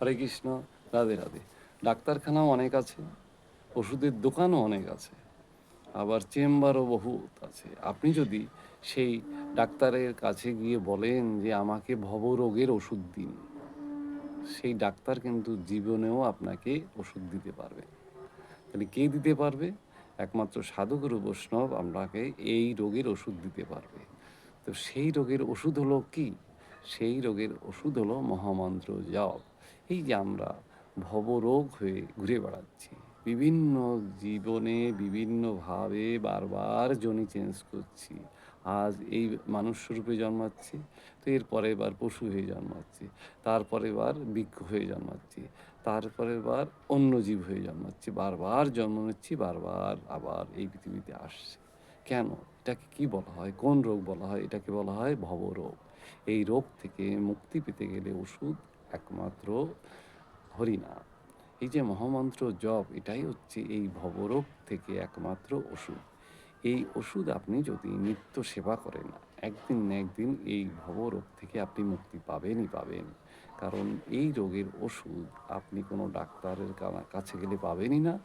হরে কৃষ্ণ, রাধে রাধে। ডাক্তারখানাও অনেক আছে, ওষুধের দোকানও অনেক আছে, আবার চেম্বারও বহুত আছে। আপনি যদি সেই ডাক্তারের কাছে গিয়ে বলেন যে আমাকে ভবরোগের ওষুধ দিন, সেই ডাক্তার কিন্তু জীবনেও আপনাকে ওষুধ দিতে পারবে। তাহলে কে দিতে পারবে? একমাত্র সাধুগুরু বৈষ্ণব আপনাকে এই রোগের ওষুধ দিতে পারবে। তো সেই রোগের ওষুধ হলো কি? সেই রোগের ওষুধ হলো মহামন্ত্র জপ। এই যে আমরা ভবরোগ হয়ে ঘুরে বেড়াচ্ছি, বিভিন্ন জীবনে বিভিন্নভাবে বারবার জনি চেঞ্জ করছি। আজ এই মানুষ রূপে জন্মাচ্ছি, তো এরপরে এবার পশু হয়ে জন্মাচ্ছি তারপরে বার বৃক্ষ হয়ে জন্মাচ্ছি তারপরে বার অন্য জীব হয়ে জন্মাচ্ছি, বারবার জন্ম নিচ্ছি, বারবার আবার এই পৃথিবীতে আসছে। কেন? এটাকে কি বলা হয়? কোন রোগ বলা হয়? এটাকে বলা হয় ভবরোগ। এই রোগ থেকে মুক্তি পেতে গেলে ওষুধ একমাত্র হরিনাম এই যে মহামন্ত্র জপ, এটাই হচ্ছে এই ভবরোগ থেকে একমাত্র ওষুধ। এই ওষুধ আপনি যদি নিত্য সেবা করেন, একদিন না একদিন এই ভবরোগ থেকে আপনি মুক্তি পাবেনই পাবেন। কারণ এই রোগের ওষুধ আপনি কোনো ডাক্তারের কাছে গেলে পাবেনই না,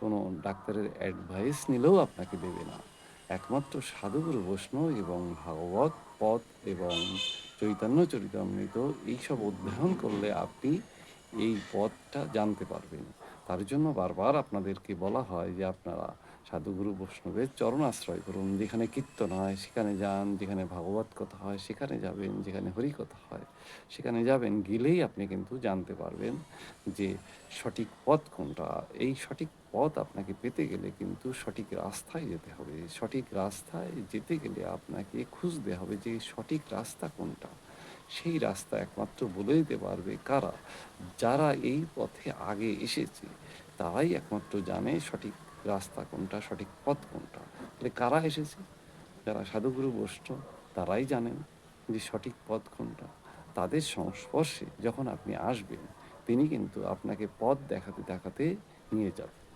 কোনো ডাক্তারের অ্যাডভাইস নিলেও আপনাকে দেবে না। একমাত্র সাধুগুরু বৈষ্ণব এবং ভাগবত পথ এবং চৈতন্য চরিতামৃত এইসব অধ্যয়ন করলে আপনি এই পথটা জানতে পারবেন। তার জন্য বারবার আপনাদেরকে বলা হয় যে আপনারা সাধুগুরু বৈষ্ণবের চরণ আশ্রয় করুন। যেখানে কীর্তন হয়, সেখানে যান। যেখানে ভাগবত কথা হয়, সেখানে যাবেন। যেখানে হরি কথা হয়, সেখানে যাবেন। গেলেই আপনি কিন্তু জানতে পারবেন যে সঠিক পথ কোনটা। এই সঠিক পথ আপনাকে পেতে গেলে কিন্তু সঠিক রাস্তায় যেতে হবে। সঠিক রাস্তায় যেতে গেলে আপনাকে খুঁজতে হবে যে সঠিক রাস্তা কোনটা। সেই রাস্তা একমাত্র বলে দিতে পারবে কারা? যারা এই পথে আগে এসেছে, তারাই একমাত্র জানে সঠিক রাস্তা কোনটা, সঠিক পথ কোনটা? তাহলে কারা এসেছে? যারা সাধুগুরু বৈষ্ণব, তারাই জানেন যে সঠিক পথ কোনটা। তাদের সংস্পর্শে যখন আপনি আসবেন, তিনি কিন্তু আপনাকে পথ দেখাতে দেখাতে নিয়ে যাবেন।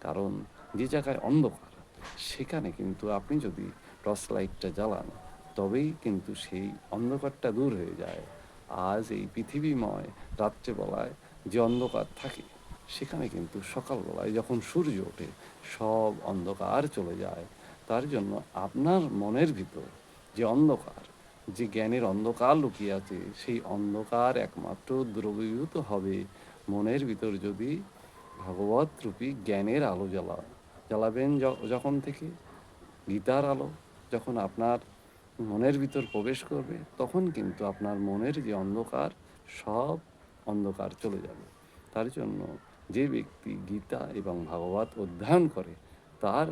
কারণ যে জায়গায় অন্ধকার, সেখানে কিন্তু আপনি যদি টর্চ লাইটটা জ্বালান, তবেই কিন্তু সেই অন্ধকারটা দূর হয়ে যায়। আজ এই পৃথিবীময় রাত্রেবেলায় যে অন্ধকার থাকে সেখানে কিন্তু সকালবেলায় যখন সূর্য ওঠে, সব অন্ধকার চলে যায়। তার জন্য আপনার মনের ভিতর যে অন্ধকার, যে জ্ঞানের অন্ধকার লুকিয়ে আছে, সেই অন্ধকার একমাত্র দ্রবীভূত হবে মনের ভিতর যদি ভগবত রূপী জ্ঞানের আলো জ্বালা, জ্বালাবেন যখন থেকে গীতার আলো, যখন আপনার মনের ভিতর প্রবেশ করবে, তখন কিন্তু আপনার মনের যে অন্ধকার, সব অন্ধকার চলে যাবে। তার জন্য যে ব্যক্তি গীতা এবং ভাগবত অধ্যয়ন করে, তার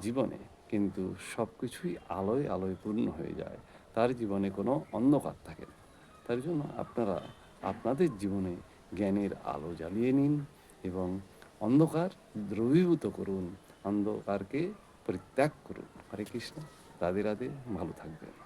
জীবনে কিন্তু সব কিছুই আলোয় আলোয় পূর্ণ হয়ে যায়। তার জীবনে কোনো অন্ধকার থাকে না। তার জন্য আপনারা আপনাদের জীবনে জ্ঞানের আলো জ্বালিয়ে নিন এবং অন্ধকার দ্রবীভূত করুন। অন্ধকারকে পরিত্যাগ করুন। হরে কৃষ্ণ। রাধে রাধে। ভালো থাকবেন।